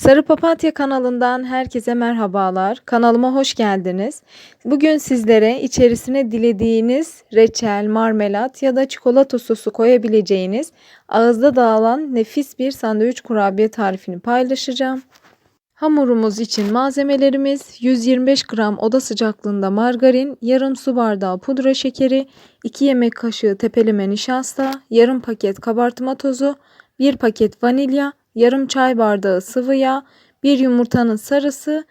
Sarı Papatya kanalından herkese merhabalar. Kanalıma hoş geldiniz. Bugün sizlere içerisine dilediğiniz reçel, marmelat ya da çikolata sosu koyabileceğiniz ağızda dağılan nefis bir sandviç kurabiye tarifini paylaşacağım. Hamurumuz için malzemelerimiz 125 gram oda sıcaklığında margarin, yarım su bardağı pudra şekeri, 2 yemek kaşığı tepeleme nişasta, yarım paket kabartma tozu, 1 paket vanilya, yarım çay bardağı sıvı yağ, 1 yumurtanın sarısı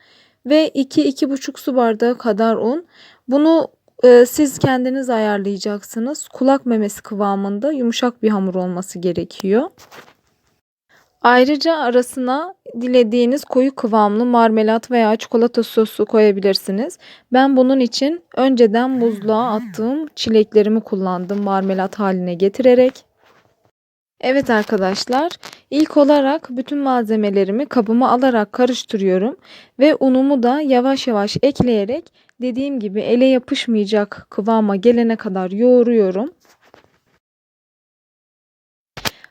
ve 2-2,5 su bardağı kadar un. Bunu e, siz kendiniz ayarlayacaksınız. Kulak memesi kıvamında yumuşak bir hamur olması gerekiyor. Ayrıca arasına dilediğiniz koyu kıvamlı marmelat veya çikolata sosu koyabilirsiniz. Ben bunun için önceden buzluğa attığım çileklerimi kullandım marmelat haline getirerek. Evet arkadaşlar, ilk olarak bütün malzemelerimi kabıma alarak karıştırıyorum ve unumu da yavaş yavaş ekleyerek dediğim gibi ele yapışmayacak kıvama gelene kadar yoğuruyorum.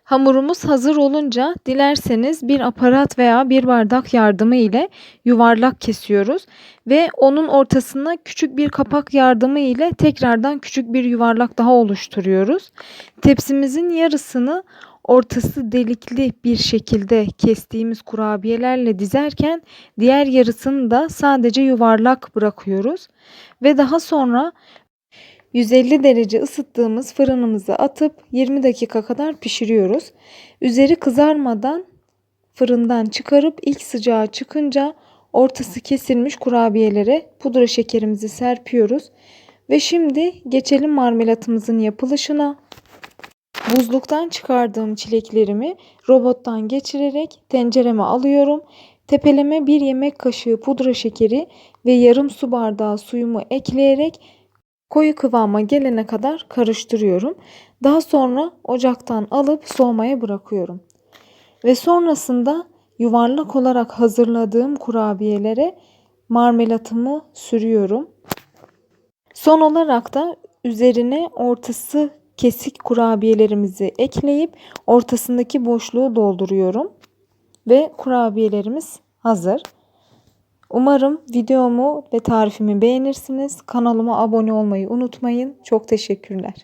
Hamurumuz hazır olunca dilerseniz bir aparat veya bir bardak yardımı ile yuvarlak kesiyoruz ve onun ortasına küçük bir kapak yardımı ile tekrardan küçük bir yuvarlak daha oluşturuyoruz. Tepsimizin yarısını ortası delikli bir şekilde kestiğimiz kurabiyelerle dizerken diğer yarısını da sadece yuvarlak bırakıyoruz ve daha sonra 150 derece ısıttığımız fırınımıza atıp 20 dakika kadar pişiriyoruz. Üzeri kızarmadan fırından çıkarıp ilk sıcağı çıkınca ortası kesilmiş kurabiyelere pudra şekerimizi serpiyoruz. Ve şimdi geçelim marmelatımızın yapılışına. Buzluktan çıkardığım çileklerimi robottan geçirerek tencereme alıyorum. Tepeleme bir yemek kaşığı pudra şekeri ve yarım su bardağı suyumu ekleyerek koyu kıvama gelene kadar karıştırıyorum. Daha sonra ocaktan alıp soğumaya bırakıyorum. Ve sonrasında yuvarlak olarak hazırladığım kurabiyelere marmelatımı sürüyorum. Son olarak da üzerine ortası kesik kurabiyelerimizi ekleyip ortasındaki boşluğu dolduruyorum. Ve kurabiyelerimiz hazır. Umarım videomu ve tarifimi beğenirsiniz. Kanalıma abone olmayı unutmayın. Çok teşekkürler.